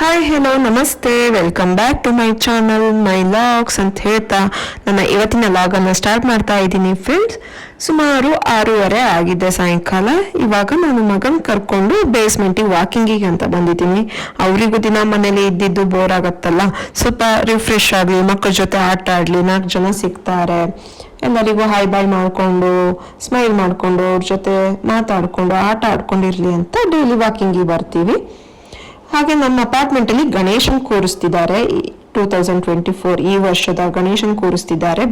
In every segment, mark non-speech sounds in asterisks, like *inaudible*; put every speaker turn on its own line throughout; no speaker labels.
Hi hello ನಮಸ್ತೆ. Welcome back to my channel my vlogs ಅಂತ ಹೇಳ್ತಾ ನನ್ನ ಇವತ್ತಿನ ಲಾಗನ್ನು ಸ್ಟಾರ್ಟ್ ಮಾಡ್ತಾ ಇದ್ದೀನಿ ಫ್ರೆಂಡ್ಸ್ ಸುಮಾರು ಆರೂವರೆ ಆಗಿದೆ ಸಾಯಂಕಾಲ. ಇವಾಗ ನಾನು ಮಗನ್ ಕರ್ಕೊಂಡು ಬೇಸ್ಮೆಂಟಿಗೆ ವಾಕಿಂಗಿಗೆ ಅಂತ ಬಂದಿದ್ದೀನಿ. ಅವರಿಗೂ ದಿನ ಮನೇಲಿ ಇದ್ದಿದ್ದು ಬೋರ್ ಆಗತ್ತಲ್ಲ. ಸ್ವಲ್ಪ ರಿಫ್ರೆಶ್ ಆಗಲಿ, ಮಕ್ಕಳ ಜೊತೆ ಆಟ ಆಡಲಿ, ನಾಲ್ಕು ಜನ ಸಿಗ್ತಾರೆ. ಎಲ್ಲರಿಗೂ ಹಾಯ್ ಬಾಯ್ ಮಾಡಿಕೊಂಡು ಸ್ಮೈಲ್ ಮಾಡಿಕೊಂಡು, ಅವ್ರ ಜೊತೆ ಮಾತಾಡಿಕೊಂಡು, ಆಟ ಆಡ್ಕೊಂಡಿರಲಿ ಅಂತ ಡೈಲಿ ವಾಕಿಂಗಿಗೆ ಬರ್ತೀವಿ. ಹಾಗೆ ನಮ್ಮ ಅಪಾರ್ಟ್ಮೆಂಟ್ ಅಲ್ಲಿ ಗಣೇಶನ್ ಕೂರಿಸ್ತಿದ್ದಾರೆ. ಟೂ ತೌಸಂಡ್ ಟ್ವೆಂಟಿ ಫೋರ್ ಈ ವರ್ಷದ ಗಣೇಶನ್ ಕೂರಿಸ್ತಿದ್ದಾರೆ.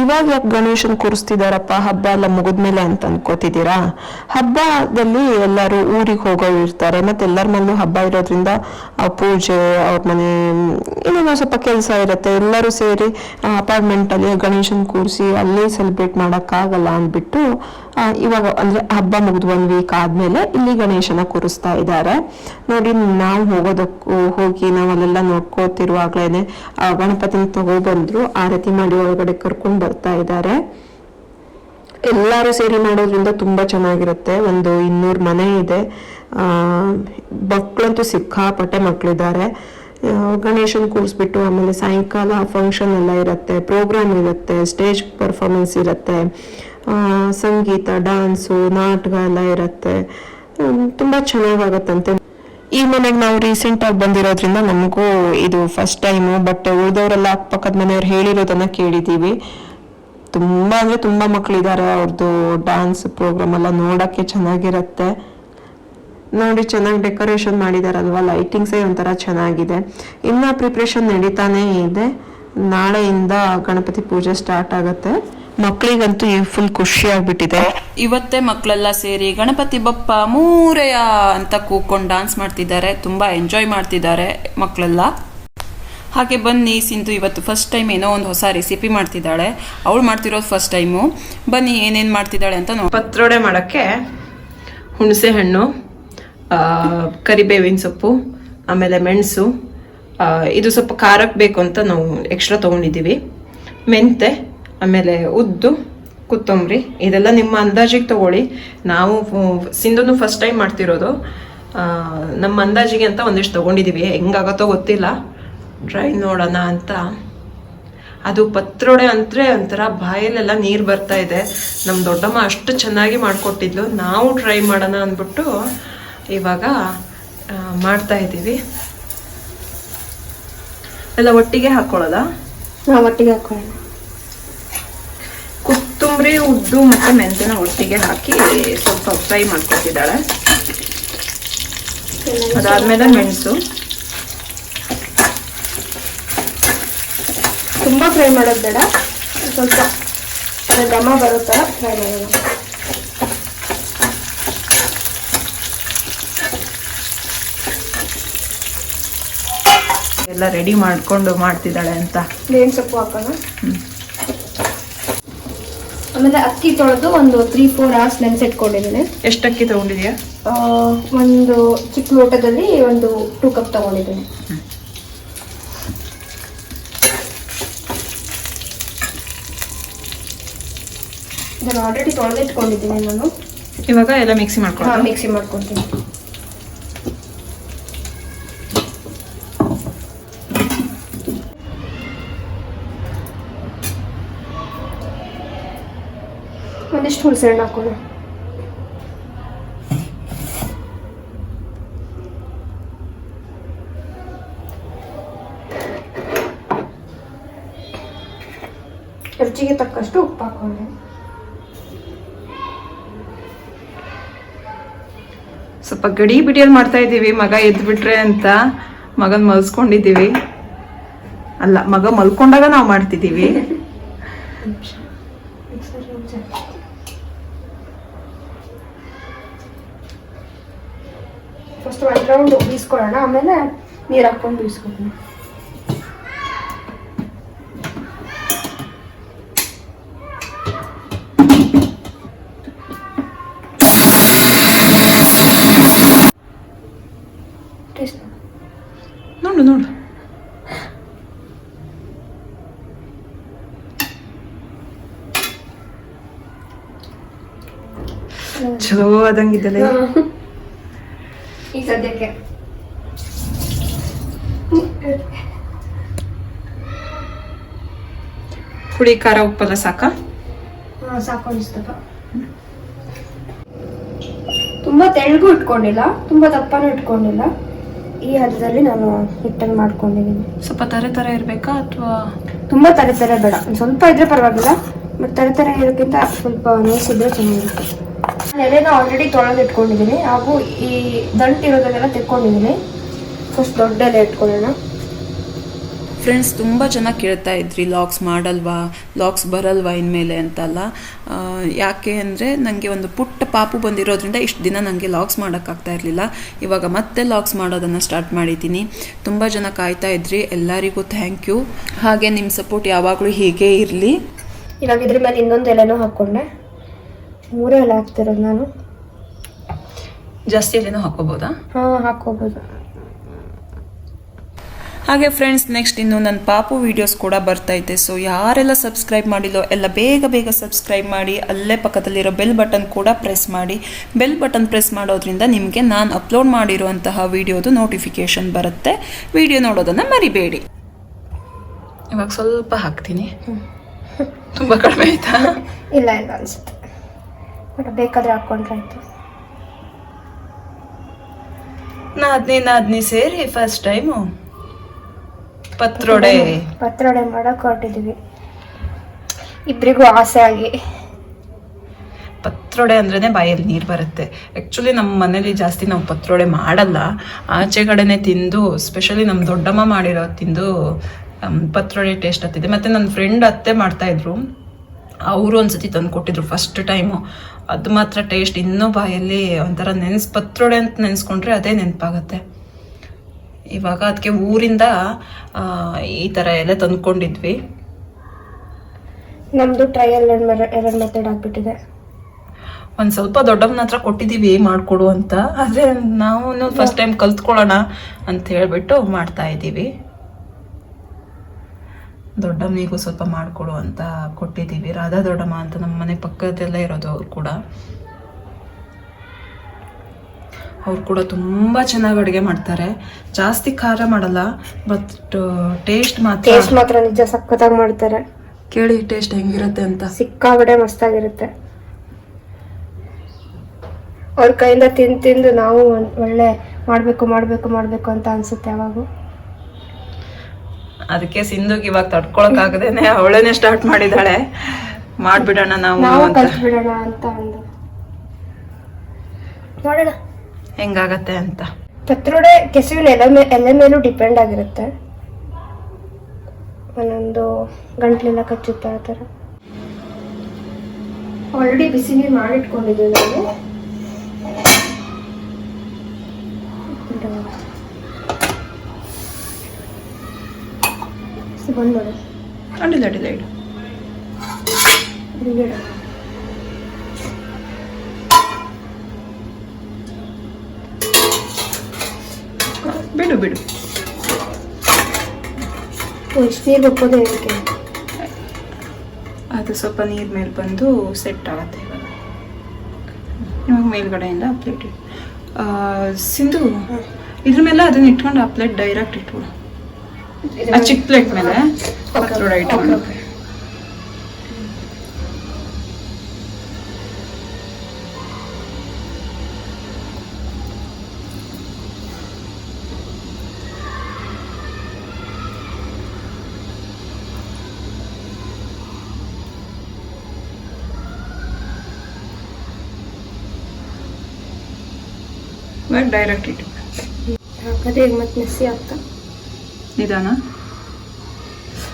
ಇವಾಗ ಯಾಕೆ ಗಣೇಶನ್ ಕೂರಿಸ್ತಿದಾರಪ್ಪ? ಹಬ್ಬ ಎಲ್ಲ ಮುಗಿದ್ಮೇಲೆ ಅಂತ ಅನ್ಕೋತಿದ್ದೀರಾ? ಹಬ್ಬದಲ್ಲಿ ಎಲ್ಲರೂ ಊರಿಗೆ ಹೋಗೋರು ಇರ್ತಾರೆ. ಮತ್ತೆ ಎಲ್ಲರ ಮನೇಲೂ ಹಬ್ಬ ಇರೋದ್ರಿಂದ ಆ ಪೂಜೆ, ಅವ್ರ ಮನೆ ಏನೇನೋ ಸ್ವಲ್ಪ ಕೆಲಸ ಇರುತ್ತೆ. ಎಲ್ಲರೂ ಸೇರಿ ಅಪಾರ್ಟ್ಮೆಂಟ್ ಅಲ್ಲಿ ಗಣೇಶನ್ ಕೂರಿಸಿ ಅಲ್ಲೇ ಸೆಲೆಬ್ರೇಟ್ ಮಾಡೋಕ್ಕಾಗಲ್ಲ ಅಂದ್ಬಿಟ್ಟು ಇವಾಗ ಅಂದ್ರೆ ಹಬ್ಬ ಮುಗಿದು ಒಂದು ವೀಕ್ ಆದ್ಮೇಲೆ ಇಲ್ಲಿ ಗಣೇಶನ ಕೂರಿಸ್ತಾ ಇದ್ದಾರೆ. ನೋಡಿ ನಾವು ಹೋಗೋದಕ್ಕೂ ಹೋಗಿ ನಾವು ಅಲ್ಲೆಲ್ಲ ನೋಡ್ಕೋತಿರುವಾಗ್ಲೇನೆ ಆ ಗಣಪತಿನ ತಗೊಬಂದ್ರು ಆರತಿ ಮಾಡಿ ಒಳಗಡೆ ಕರ್ಕೊಂಡು ಬರ್ತಾ ಇದ್ದಾರೆ. ಎಲ್ಲರೂ ಸೇರಿ ಮಾಡೋದ್ರಿಂದ ತುಂಬಾ ಚೆನ್ನಾಗಿರುತ್ತೆ. ಒಂದು ಇನ್ನೂರು ಮನೆ ಇದೆ. ಆ ಮಕ್ಕಳಂತೂ ಸಿಕ್ಕಾಪಟ್ಟೆ ಮಕ್ಕಳಿದ್ದಾರೆ ಗಣೇಶನ್ ಕೂರಿಸ್ಬಿಟ್ಟು ಆಮೇಲೆ ಸಾಯಂಕಾಲ ಫಂಕ್ಷನ್ ಎಲ್ಲ ಇರುತ್ತೆ ಪ್ರೋಗ್ರಾಮ್ ಇರುತ್ತೆ ಸ್ಟೇಜ್ ಪರ್ಫಾರ್ಮೆನ್ಸ್ ಇರುತ್ತೆ. ಆ, ಸಂಗೀತ ಡಾನ್ಸು ನಾಟಕ ಎಲ್ಲ ಇರುತ್ತೆ ತುಂಬ ಚೆನ್ನಾಗಾಗತ್ತಂತೆ. ಈ ಮನೆಗೆ ನಾವು ರೀಸೆಂಟ್ ಆಗಿ ಬಂದಿರೋದ್ರಿಂದ ನಮಗೂ ಇದು ಫಸ್ಟ್ ಟೈಮು ಬಟ್ ಉಳಿದವರೆಲ್ಲ ಅಕ್ಕಪಕ್ಕದ ಮನೆಯವ್ರು ಹೇಳಿರೋದನ್ನ ಕೇಳಿದೀವಿ. ತುಂಬಾ ಅಂದ್ರೆ ತುಂಬಾ ಮಕ್ಕಳಿದ್ದಾರೆ ಅವ್ರದ್ದು ಡ್ಯಾನ್ಸ್ ಪ್ರೋಗ್ರಾಮ್ ಎಲ್ಲ ನೋಡಕ್ಕೆ ಚೆನ್ನಾಗಿರುತ್ತೆ. ನೋಡಿ, ಚೆನ್ನಾಗಿ ಡೆಕೋರೇಷನ್ ಮಾಡಿದಾರಲ್ವ ಲೈಟಿಂಗ್ಸೇ ಒಂಥರ ಚೆನ್ನಾಗಿದೆ. ಇನ್ನೂ ಪ್ರಿಪ್ರೇಷನ್ ನಡೀತಾನೆ ಇದೆ. ನಾಳೆಯಿಂದ ಗಣಪತಿ ಪೂಜೆ ಸ್ಟಾರ್ಟ್ ಆಗುತ್ತೆ. ಮಕ್ಕಳಿಗಂತೂ ಫುಲ್ ಖುಷಿ ಆಗ್ಬಿಟ್ಟಿದೆ.
ಇವತ್ತೇ ಮಕ್ಕಳೆಲ್ಲ ಸೇರಿ ಗಣಪತಿ ಬಪ್ಪ ಮೂರೆಯ ಅಂತ ಕೂಕೊಂಡು ಡಾನ್ಸ್ ಮಾಡ್ತಿದ್ದಾರೆ. ತುಂಬಾ ಎಂಜಾಯ್ ಮಾಡ್ತಿದ್ದಾರೆ ಮಕ್ಕಳೆಲ್ಲ ಹಾಗೆ ಬನ್ನಿ ಸಿಂಧು ಇವತ್ತು ಫಸ್ಟ್ ಟೈಮ್ ಏನೋ ಒಂದು ಹೊಸ ರೆಸಿಪಿ ಮಾಡ್ತಿದ್ದಾಳೆ. ಅವಳು ಮಾಡ್ತಿರೋದು ಫಸ್ಟ್ ಟೈಮು ಬನ್ನಿ ಏನೇನು ಮಾಡ್ತಿದ್ದಾಳೆ ಅಂತ ನೋಡಿ
ಪತ್ರೊಡೆ ಮಾಡೋಕ್ಕೆ ಹುಣಸೆ ಹಣ್ಣು ಆ, ಕರಿಬೇವಿನ ಸೊಪ್ಪು ಆಮೇಲೆ ಮೆಣಸು ಆ, ಇದು ಸ್ವಲ್ಪ ಖಾರಕ್ಕೆ ಬೇಕು ಅಂತ ನಾವು ಎಕ್ಸ್ಟ್ರಾ ತೊಗೊಂಡಿದ್ದೀವಿ. ಮೆಂತೆ ಆಮೇಲೆ ಉದ್ದು, ಕೊತ್ತಂಬರಿ, ಇದೆಲ್ಲ ನಿಮ್ಮ ಅಂದಾಜಿಗೆ ತಗೊಳ್ಳಿ. ನಾವು ಸಿಂಧುನು ಫಸ್ಟ್ ಟೈಮ್ ಮಾಡ್ತಿರೋದು. ನಮ್ಮ ಅಂದಾಜಿಗೆ ಅಂತ ಒಂದಿಷ್ಟು ತೊಗೊಂಡಿದ್ದೀವಿ ಹೆಂಗಾಗತ್ತೋ ಗೊತ್ತಿಲ್ಲ. ಡ್ರೈ ನೋಡೋಣ ಅಂತ. ಅದು ಪತ್ರೊಡೆ ಅಂದರೆ ಒಂಥರ ಬಾಯಲ್ಲೆಲ್ಲ ನೀರು ಬರ್ತಾ ಇದೆ. ನಮ್ಮ ದೊಡ್ಡಮ್ಮ ಅಷ್ಟು ಚೆನ್ನಾಗಿ ಮಾಡಿಕೊಟ್ಟಿದ್ಲು. ನಾವು ಟ್ರೈ ಮಾಡೋಣ ಅಂದ್ಬಿಟ್ಟು ಇವಾಗ ಮಾಡ್ತಾ ಇದ್ದೀವಿ. ಎಲ್ಲ ಒಟ್ಟಿಗೆ ಹಾಕೊಳ್ಳೋದಾ?
ನಾವು ಒಟ್ಟಿಗೆ ಹಾಕೊಳ್ಳೋಣ.
ಕೊತ್ತಂಬರಿ ಉದ್ದು ಮತ್ತೆ ಮೆಂತ್ಯನ ಒಟ್ಟಿಗೆ ಹಾಕಿ ಸ್ವಲ್ಪ ಫ್ರೈ ಮಾಡ್ಕೊತಿದ್ದಾಳೆ ಅದಾದ್ಮೇಲೆ ಮೆಣಸು.
ತುಂಬ ಫ್ರೈ ಮಾಡೋದು ಬೇಡ. ಸ್ವಲ್ಪ ಘಮ ಬರೋ ಥರ ಫ್ರೈ ಮಾಡೋಣ
ಎಲ್ಲ ರೆಡಿ ಮಾಡ್ಕೊಂಡು ಮಾಡ್ತಿದ್ದಾಳೆ ಅಂತ.
ಏನ್ ಸೊಪ್ಪು ಹಾಕೋಣ. ಆಮೇಲೆ ಅಕ್ಕಿ ತೊಳೆದು ಒಂದು ತ್ರೀ ಫೋರ್ ಅವರ್ಸ್ ನೆನೆಸಿಟ್ಕೊಂಡಿದ್ದೀನಿ.
ಎಷ್ಟು ಅಕ್ಕಿ ತಗೊಂಡಿದ್ಯಾ?
ಒಂದು ಚಿಕ್ಕ ಲೋಟದಲ್ಲಿ ಒಂದು ಟೂ ಕಪ್ ತಗೊಂಡಿದ್ದೀನಿ. ಇದನ್ನು ಆಲ್ರೆಡಿ ತೊಳೆದಿಟ್ಕೊಂಡಿದ್ದೀನಿ ನಾನು.
ಇವಾಗ ಎಲ್ಲ ಮಿಕ್ಸಿ ಮಾಡ್ಕೊಂಡು
ಮಿಕ್ಸಿ ಮಾಡ್ಕೊತೀನಿ ಒಂದಿಷ್ಟು ಹುಣಸೆ ಹಣ್ಣು ಹಾಕೋಣ ರುಚಿಗೆ ತಕ್ಕಷ್ಟು ಉಪ್ಪು ಹಾಕೊಂಡೆ
ಸ್ವಲ್ಪ ಗಡಿ ಬಿಡಿಯಲ್ಲಿ ಮಾಡ್ತಾ ಇದ್ದೀವಿ. ಮಗ ಎದ್ದು ಬಿಟ್ರೆ ಅಂತ ಮಗನ ಮಲ್ಸ್ಕೊಂಡಿದ್ದೀವಿ. ಅಲ್ಲ, ಮಗ ಮಲ್ಕೊಂಡಾಗ ನಾವು ಮಾಡ್ತಿದ್ದೀವಿ
ಫಸ್ಟ್ ಒಂದು ರೌಂಡ್ ಬೀಸ್ಕೊಳ್ಳೋಣ ಆಮೇಲೆ ನೀರು ಹಾಕೊಂಡು ಬೇಯಿಸ್ಕೊತೀನಿ
ನೋಡು. ನೋಡು ಚಲೋ ಆದಂಗಿದ್ದಲ್ಲ
ಈ ಸದ್ಯಕ್ಕೆ.
ಹುಳಿ ಖಾರ ಉಪ್ಪಲ್ಲ ಸಾಕಾ?
ಸಾಕು ಅನಿಸ್ತಪ್ಪ. ತುಂಬಾ ತೆಳ್ಳಗೂ ಇಟ್ಕೊಂಡಿಲ್ಲ ತುಂಬಾ ದಪ್ಪನೂ ಇಟ್ಕೊಂಡಿಲ್ಲ. ಈ ಹದದಲ್ಲಿ ನಾನು ಹಿಟ್ಟನ್ನು ಮಾಡ್ಕೊಂಡಿದ್ದೀನಿ.
ಸ್ವಲ್ಪ ತರ ತರ ಇರಬೇಕಾ ಅಥವಾ?
ತುಂಬಾ ತರ ತರ ಬೇಡ. ಸ್ವಲ್ಪ ಇದ್ರೆ ಪರವಾಗಿಲ್ಲ ಬಟ್ ತರ ತರ ಇರೋಕ್ಕಿಂತ ಸ್ವಲ್ಪ ನೋಯಿಸಿದ್ರೆ ಚೆನ್ನಾಗಿರುತ್ತೆ. ನಾನು ಎಲೆನ ಆಲ್ರೆಡಿ ತೊಳೆದು ಇಟ್ಕೊಂಡಿದ್ದೀನಿ ಹಾಗೂ ಈ ದಂಟಿರೋದನ್ನೆಲ್ಲ ತೆಕ್ಕೊಂಡಿದ್ದೀನಿ. ಫಸ್ಟ್ ದೊಡ್ಡ ಎಲೆ ಇಟ್ಕೊಳ್ಳೋಣ.
ಫ್ರೆಂಡ್ಸ್ ತುಂಬ ಜನ ಕೇಳ್ತಾ ಇದ್ರಿ ಲಾಕ್ಸ್ ಮಾಡಲ್ವಾ? ಲಾಕ್ಸ್ ಬರಲ್ವಾ ಇನ್ಮೇಲೆ? ಅಂತಲ್ಲ. ಆ, ಯಾಕೆ ಅಂದರೆ ನನಗೆ ಒಂದು ಪುಟ್ಟ ಪಾಪು ಬಂದಿರೋದ್ರಿಂದ ಇಷ್ಟು ದಿನ ನನಗೆ ಲಾಕ್ಸ್ ಮಾಡೋಕ್ಕಾಗ್ತಾ ಇರಲಿಲ್ಲ. ಇವಾಗ ಮತ್ತೆ ಲಾಕ್ಸ್ ಮಾಡೋದನ್ನು ಸ್ಟಾರ್ಟ್ ಮಾಡಿದ್ದೀನಿ. ತುಂಬ ಜನ ಕಾಯ್ತಾ ಇದ್ರಿ. ಎಲ್ಲರಿಗೂ ಥ್ಯಾಂಕ್ ಯು ಹಾಗೆ ನಿಮ್ಮ ಸಪೋರ್ಟ್ ಯಾವಾಗಲೂ ಹೀಗೆ ಇರಲಿ.
ಇವಾಗ ಇದ್ರ ಮೇಲೆ ಇನ್ನೊಂದು ಎಲೆನೂ ಹಾಕ್ಕೊಂಡೆ ಮೂರೇ ಎಲೆ ಹಾಕ್ತಿರೋದು ನಾನು.
ಜಾಸ್ತಿ ಎಲೆನೂ ಹಾಕೋಬೋದಾ
ಹಾಂ ಹಾಕ್ಕೋಬೋದು.
ಹಾಗೆ ಫ್ರೆಂಡ್ಸ್ ನೆಕ್ಸ್ಟ್ ಇನ್ನು ನನ್ನ ಪಾಪು ವೀಡಿಯೋಸ್ ಕೂಡ ಬರ್ತೈತೆ ಸೊ ಯಾರೆಲ್ಲ ಸಬ್ಸ್ಕ್ರೈಬ್ ಮಾಡಿಲ್ಲೋ ಎಲ್ಲ ಬೇಗ ಬೇಗ ಸಬ್ಸ್ಕ್ರೈಬ್ ಮಾಡಿ ಅಲ್ಲೇ ಪಕ್ಕದಲ್ಲಿರೋ ಬೆಲ್ ಬಟನ್ ಕೂಡ ಪ್ರೆಸ್ ಮಾಡಿ. ಬೆಲ್ ಬಟನ್ ಪ್ರೆಸ್ ಮಾಡೋದ್ರಿಂದ ನಿಮಗೆ ನಾನು ಅಪ್ಲೋಡ್ ಮಾಡಿರುವಂತಹ ವಿಡಿಯೋದು ನೋಟಿಫಿಕೇಶನ್ ಬರುತ್ತೆ. ವಿಡಿಯೋ ನೋಡೋದನ್ನು ಮರಿಬೇಡಿ. ಇವಾಗ ಸ್ವಲ್ಪ ಹಾಕ್ತೀನಿ. *laughs* ತುಂಬ ಕಡಿಮೆ ಆಯ್ತಾ?
ಇಲ್ಲ ಇಲ್ಲ ಅನ್ಸುತ್ತೆ. ಬಟ್ ಬೇಕಾದ್ರೆ ಹಾಕ್ಕೊಂಡ್ರೆ ಆಯ್ತು.
ನಾದ್ನಿ ನಾದ್ನಿ ಸೇರಿ ಫಸ್ಟ್ ಟೈಮು ಪತ್ರೊಡೆ.
ಪತ್ರೊಡೆ ಮಾಡಕ್ ಹೊರಟಿದೀವಿ. ಇಬ್ಬರಿಗೂ ಆಸೆ ಆಗಿ.
ಪತ್ರೊಡೆ ಅಂದ್ರೇ ಬಾಯಲ್ಲಿ ನೀರು ಬರುತ್ತೆ. ಆ್ಯಕ್ಚುಲಿ ನಮ್ಮ ಮನೇಲಿ ಜಾಸ್ತಿ ನಾವು ಪತ್ರೊಡೆ ಮಾಡಲ್ಲ. ಆಚೆ ಕಡೆನೇ ತಿಂದು ಸ್ಪೆಷಲಿ ನಮ್ಮ ದೊಡ್ಡಮ್ಮ ಮಾಡಿರೋ ತಿಂದು ಪತ್ರೊಡೆ ಟೇಸ್ಟ್ ಹತ್ತಿದೆ. ಮತ್ತು ನನ್ನ ಫ್ರೆಂಡ್ ಅತ್ತೆ ಮಾಡ್ತಾಯಿದ್ರು ಅವರು ಒಂದ್ಸತಿ ತಂದು ಕೊಟ್ಟಿದ್ರು ಫಸ್ಟ್ ಟೈಮು ಅದು ಮಾತ್ರ ಟೇಸ್ಟ್ ಇನ್ನೂ ಬಾಯಲ್ಲಿ ಒಂಥರ ನೆನ್ಸ್ ಪತ್ರೊಡೆ ಅಂತ ನೆನೆಸ್ಕೊಂಡ್ರೆ ಅದೇ ನೆನಪಾಗತ್ತೆ. ಇವಾಗ ಅದಕ್ಕೆ ಊರಿಂದ ಈ ಥರ ಎಲ್ಲ ತಂದ್ಕೊಂಡಿದ್ವಿ.
ನಮ್ದು ಟ್ರಯಲ್ ಎರಡು ಮೆಥಡ್ ಆಗ್ಬಿಟ್ಟಿದೆ.
ಒಂದ್ ಸ್ವಲ್ಪ ದೊಡ್ಡಮ್ಮನ ಹತ್ರ ಕೊಟ್ಟಿದೀವಿ ಮಾಡಿಕೊಡು ಅಂತ. ಆದ್ರೆ ನಾವು ಫಸ್ಟ್ ಟೈಮ್ ಕಲ್ತ್ಕೊಳ್ಳೋಣ ಅಂತ ಹೇಳ್ಬಿಟ್ಟು ಮಾಡ್ತಾ ಇದ್ದೀವಿ. ದೊಡ್ಡಮ್ಮನಿಗೂ ಸ್ವಲ್ಪ ಮಾಡಿಕೊಡು ಅಂತ ಕೊಟ್ಟಿದ್ದೀವಿ. ರಾಧಾ ದೊಡ್ಡಮ್ಮ ಅಂತ ನಮ್ಮ ಮನೆ ಪಕ್ಕದಲ್ಲೇ ಇರೋದು ಅವ್ರು ಕೂಡ. ಅವ್ರು ಕೂಡ ತುಂಬ ಚೆನ್ನಾಗಿ ಅಡುಗೆ ಮಾಡ್ತಾರೆ. ಜಾಸ್ತಿ ಖಾರ ಮಾಡಲ್ಲ ಬಟ್ ಟೇಸ್ಟ್ ಮಾತ್ರ.
ಟೇಸ್ಟ್ ಮಾತ್ರ ನಿಜ ಸಖತ್ತಾಗಿ ಮಾಡ್ತಾರೆ.
ಕೇಳಿ ಟೇಸ್ಟ್ ಹೆಂಗಿರುತ್ತೆ ಅಂತ.
ಸಿಕ್ಕಾಗಡೆ ಮಸ್ತಾಗಿರುತ್ತೆ. ಅವ್ರ ಕೈಯಿಂದ ತಿಂದು ತಿಂದು ನಾವು ಒಳ್ಳೆ ಮಾಡ್ಬೇಕು ಮಾಡ್ಬೇಕು ಮಾಡ್ಬೇಕು ಅಂತ ಅನ್ಸುತ್ತೆ ಯಾವಾಗೂ.
ಅದಕ್ಕೆ ಸಿಂಧುಗೆ ಇವಾಗ ತಡ್ಕೊಳಕ್ಕಾಗದೇನೆ ಅವಳೇನೆ ಸ್ಟಾರ್ಟ್ ಮಾಡಿದಾಳೆ. ಮಾಡ್ಬಿಡೋಣ ನಾವು ಅಂತ.
ಕಲ್ತ್ಬಿಡೋಣ ಅಂತ ಒಂದು ನೋಡೋಣ.
ಹೆಂಗಾಗತ್ತೆ ಅಂತ.
ಪತ್ರೊಡೆ ಕೆಸುವಿನ ಎಲೆ ಮೇ ಎಲೆ ಮೇಲೂ ಡಿಪೆಂಡ್ ಆಗಿರುತ್ತೆ. ಒಂದೊಂದು ಗಂಟ್ಲೆಲ್ಲ ಕಚ್ಚುತ್ತೆ ಆ ಥರ. ಆಲ್ರೆಡಿ ಬಿಸಿ ನೀರು ಮಾಡಿಟ್ಕೊಂಡಿದ್ದೀವಿ ನಾವು ಬಂದು ನೋಡಿ
ಅಡ್ಡಿಲ್ಲ ಅಡ್ಡಿಲ್ಲ ಇಡು
ಬಿಡ. ಎಷ್ಟು ನೀರು ಹೇಳಕ್ಕೆ
ಅದು ಸ್ವಲ್ಪ ನೀರ್ ಮೇಲೆ ಬಂದು ಸೆಟ್ ಆಗುತ್ತೆ ಇವಾಗ. ಇವಾಗ ಮೇಲ್ಗಡೆಯಿಂದ ಪ್ಲೇಟ್ ಸಿಂಧು ಇದ್ರ ಮೇಲೆ ಅದನ್ನ ಇಟ್ಕೊಂಡು ಆ ಪ್ಲೇಟ್ ಡೈರೆಕ್ಟ್ ಇಟ್ಬಿಡು. ಆ ಚಿಕ್ಕ ಪ್ಲೇಟ್ ಮೇಲೆ ಪತ್ರೊಡೆ ಇಟ್ಕೊಂಡು ಇವಾಗ ಡೈರೆಕ್ಟ್ ಇಟ್
ಹಾಗಾದ್ರೆ ಈಗ ಮತ್ತೆ ಮೆಸ್ಸಿ ಆಗ್ತಾ?
ನಿಧಾನ.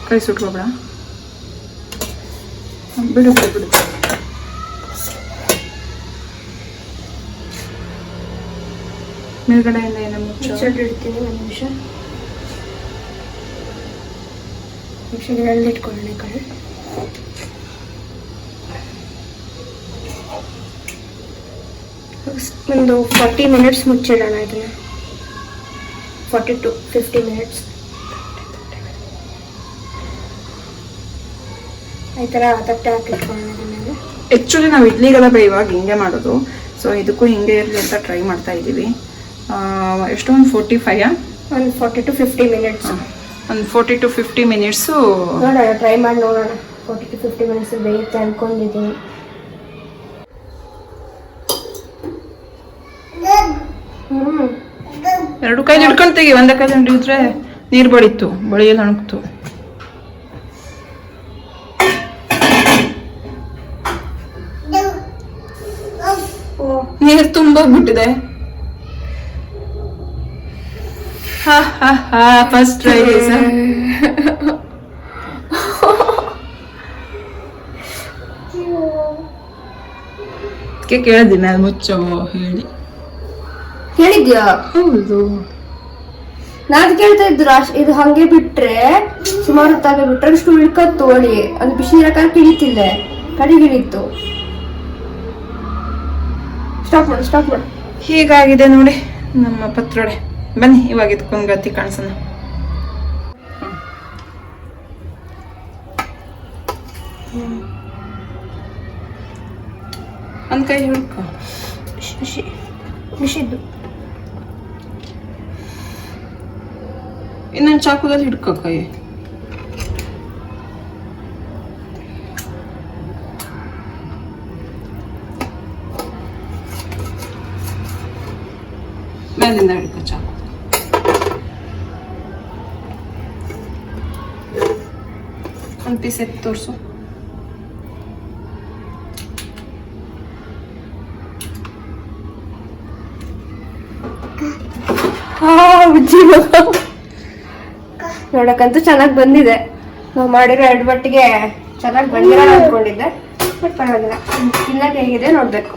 ಕೈ ಸುಟ್ಕೋಬೇಡ ಬಿಡು. ಬಿಡು ಬಿಡು ಮೇಲ್ಗಡೆಯಿಂದ ಏನೋ ಮುಚ್ಚು.
ಮುಚ್ಚಟ್ಟು ಇಡ್ತೀನಿ ಒಂದು ನಿಮಿಷ. ನಿಮಿಷ ಎಳ್ದಿಟ್ಕೊಳ್ಳೋಣ ಈ ಕಡೆ. ಒಂದು ಫಾರ್ಟಿ ಮಿನಿಟ್ಸ್ ಮುಚ್ಚಿಡೋಣ ಇದನ್ನು. Forty to fifty minutes. ಈ ಥರ ತಟ್ಟೆ ಇದನ್ನೆಲ್ಲ.
ಆ್ಯಕ್ಚುಲಿ ನಾವು ಇಡ್ಲಿಗೆಲ್ಲ ಇವಾಗ ಹಿಂಗೆ ಮಾಡೋದು. ಸೊ ಇದಕ್ಕೂ ಹಿಂಗೆ ಇರಲಿ ಅಂತ ಟ್ರೈ ಮಾಡ್ತಾ ಇದ್ದೀವಿ. ಎಷ್ಟೊಂದು ಫೋರ್ಟಿ ಫೈಯಾ
ಒಂದು ಫೋರ್ಟಿ ಟು ಫಿಫ್ಟಿ ಮಿನಿಟ್ಸ್.
ಒಂದು ಫೋರ್ಟಿ ಟು ಫಿಫ್ಟಿ ಮಿನಿಟ್ಸು
ನೋಡೋಣ ಟ್ರೈ ಮಾಡಿ ನೋಡೋಣ. ಫೋರ್ಟಿ ಟು ಫಿಫ್ಟಿ ಮಿನಿಟ್ಸ್ ಬೇಯುತ್ತೆ ಅನ್ಕೊಂಡಿದ್ದೀನಿ ಹ್ಞೂ
ಎರಡು ಕೈ ಹಿಡ್ಕೊಂಡು ತೆಗಿ, ಒಂದೇ ಕೈಲಿ ಹಿಡಿದ್ರೆ ನೀರು ಬಳಿತು ಬಳಿಯಲ್ಲಿ ಹಾ ಹಾ ಹಾ ಫಸ್ಟ್ ಟ್ರೈ ಕೇಳಿದ್ದೀನಿ ಅದು ಮುಚ್ಚೋ, ಹೇಳಿ.
ಹೇಳಿದ್ಯಾ
ಹೌದು.
ನಾನ್ ಕೇಳ್ತಾ ಇದ್ದು ರಾಶ್ ಇದು ಹಂಗೆ ಬಿಟ್ರೆ ಸುಮಾರು ಹೊತ್ತಾಗೆ ಬಿಟ್ರೆ ಅಷ್ಟು ಇಳ್ಕತ್ತು ಒಳಿ ಅದು ಬಿಸಿ ಇರಕ್ಕೆ ಇಳಿತಿಲ್ಲ ಕಡಿಗಿಳಿತ್ತು ಸ್ಟಾಪ್ ಮಾಡು ಸ್ಟಾಪ್ ಮಾಡು.
ಹೀಗಾಗಿದೆ ನೋಡಿ ನಮ್ಮ ಪತ್ರೊಡೆ. ಬನ್ನಿ ಇವಾಗ ಇದ್ಕೊಂಡು ಗತಿ ಕಾಣಿಸೋಣ. ಅಂದ್ಕೈ ಕೈ ಹಿಡ್ಕೊ.
ಬಿಸಿ ಬಿಸಿದ್ದು.
ಇನ್ನೊಂದು ಚಾಕುದಲ್ಲಿ ಹಿಡ್ಕೊ ಕೈ ಮೇಲಿಂದ ಹಿಡ್ಕೊ ಚಾಕು ಒಂದು ಪೀಸ್ ಎತ್ತು ತೋರಿಸು
ಹಾ ಉಜ್ಜಿ ಮಗ. ನೋಡಕ್ಕಂತೂ ಚೆನ್ನಾಗಿ ಬಂದಿದೆ. ನಾವು ಮಾಡಿರೋ ಎರಡು ಬಟ್ಟಿಗೆ ಚೆನ್ನಾಗಿ ಬಂದಿರೋಣ ಅಂದ್ಕೊಂಡಿದ್ದೆ ಬಟ್ ಪರವಾಗಿಲ್ಲ. ತಿನ್ನಕ್ಕೆ ಹೇಗಿದೆ ನೋಡಬೇಕು.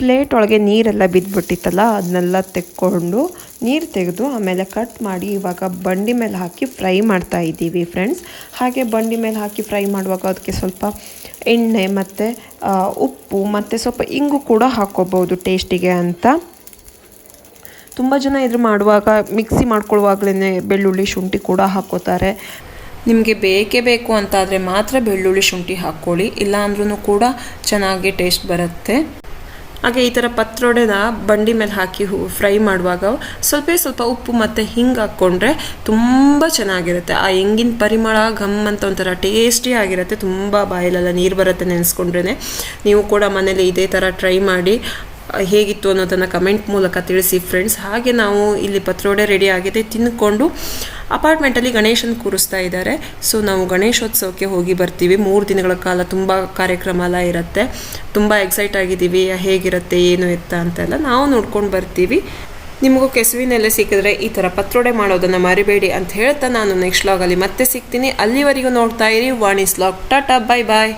ಪ್ಲೇಟ್ ಒಳಗೆ ನೀರೆಲ್ಲ ಬಿದ್ದುಬಿಟ್ಟಿತ್ತಲ್ಲ ಅದನ್ನೆಲ್ಲ ತೆಕ್ಕೊಂಡು ನೀರು ತೆಗೆದು ಆಮೇಲೆ ಕಟ್ ಮಾಡಿ ಇವಾಗ ಬಂಡಿ ಮೇಲೆ ಹಾಕಿ ಫ್ರೈ ಮಾಡ್ತಾ ಇದ್ದೀವಿ ಫ್ರೆಂಡ್ಸ್. ಹಾಗೆ ಬಂಡಿ ಮೇಲೆ ಹಾಕಿ ಫ್ರೈ ಮಾಡುವಾಗ ಅದಕ್ಕೆ ಸ್ವಲ್ಪ ಎಣ್ಣೆ ಮತ್ತು ಉಪ್ಪು ಮತ್ತು ಸ್ವಲ್ಪ ಇಂಗು ಕೂಡ ಹಾಕ್ಕೋಬೋದು ಟೇಸ್ಟಿಗೆ ಅಂತ. ತುಂಬ ಜನ ಇದ್ರ ಮಾಡುವಾಗ, ಮಿಕ್ಸಿ ಮಾಡ್ಕೊಳ್ಳುವಾಗಲೇ ಬೆಳ್ಳುಳ್ಳಿ ಶುಂಠಿ ಕೂಡ ಹಾಕೋತಾರೆ
ನಿಮಗೆ ಬೇಕೇ ಬೇಕು ಅಂತಾದರೆ ಮಾತ್ರ ಬೆಳ್ಳುಳ್ಳಿ ಶುಂಠಿ ಹಾಕ್ಕೊಳ್ಳಿ ಇಲ್ಲಾಂದ್ರೂ ಕೂಡ ಚೆನ್ನಾಗಿ ಟೇಸ್ಟ್ ಬರುತ್ತೆ.
ಹಾಗೆ ಈ ಥರ ಪತ್ರೊಡೆನ ಬಂಡಿ ಮೇಲೆ ಹಾಕಿ ಫ್ರೈ ಮಾಡುವಾಗ ಸ್ವಲ್ಪ ಸ್ವಲ್ಪ ಉಪ್ಪು ಮತ್ತು ಹಿಂಗೆ ಹಾಕ್ಕೊಂಡ್ರೆ ತುಂಬ ಚೆನ್ನಾಗಿರುತ್ತೆ. ಆ ಹೆಂಗಿನ ಪರಿಮಳ, ಘಮ್ ಅಂತ ಒಂಥರ ಟೇಸ್ಟಿ ಆಗಿರುತ್ತೆ. ತುಂಬ ಬಾಯಲೆಲ್ಲ ನೀರು ಬರುತ್ತೆ ನೆನೆಸ್ಕೊಂಡ್ರೆ ನೀವು ಕೂಡ ಮನೇಲಿ ಇದೇ ಥರ ಟ್ರೈ ಮಾಡಿ ಹೇಗಿತ್ತು ಅನ್ನೋದನ್ನು ಕಮೆಂಟ್ ಮೂಲಕ ತಿಳಿಸಿ ಫ್ರೆಂಡ್ಸ್ ಹಾಗೆ ನಾವು ಇಲ್ಲಿ ಪತ್ರೊಡೆ ರೆಡಿ ಆಗಿದೆ ತಿಂದ್ಕೊಂಡು ಅಪಾರ್ಟ್ಮೆಂಟಲ್ಲಿ ಗಣೇಶನ ಕೂರಿಸ್ತಾ ಇದ್ದಾರೆ. ಸೊ ನಾವು ಗಣೇಶೋತ್ಸವಕ್ಕೆ ಹೋಗಿ ಬರ್ತೀವಿ. ಮೂರು ದಿನಗಳ ಕಾಲ ತುಂಬ ಕಾರ್ಯಕ್ರಮ ಎಲ್ಲ ಇರುತ್ತೆ. ತುಂಬ ಎಕ್ಸೈಟ್ ಆಗಿದ್ದೀವಿ. ಹೇಗಿರುತ್ತೆ, ಏನು ಎತ್ತ ಅಂತೆಲ್ಲ ನಾವು ನೋಡ್ಕೊಂಡು ಬರ್ತೀವಿ. ನಿಮಗೂ ಕೆಸುವಿನೆಲ್ಲ ಸಿಕ್ಕಿದ್ರೆ ಈ ಥರ ಪತ್ರೊಡೆ ಮಾಡೋದನ್ನು ಮರಿಬೇಡಿ ಅಂತ ಹೇಳ್ತಾ ನಾನು ನೆಕ್ಸ್ಟ್ ಲಾಗಲ್ಲಿ ಮತ್ತೆ ಸಿಗ್ತೀನಿ. ಅಲ್ಲಿವರೆಗೂ ನೋಡ್ತಾ ಇರಿ. Vani's vlog tata bye bye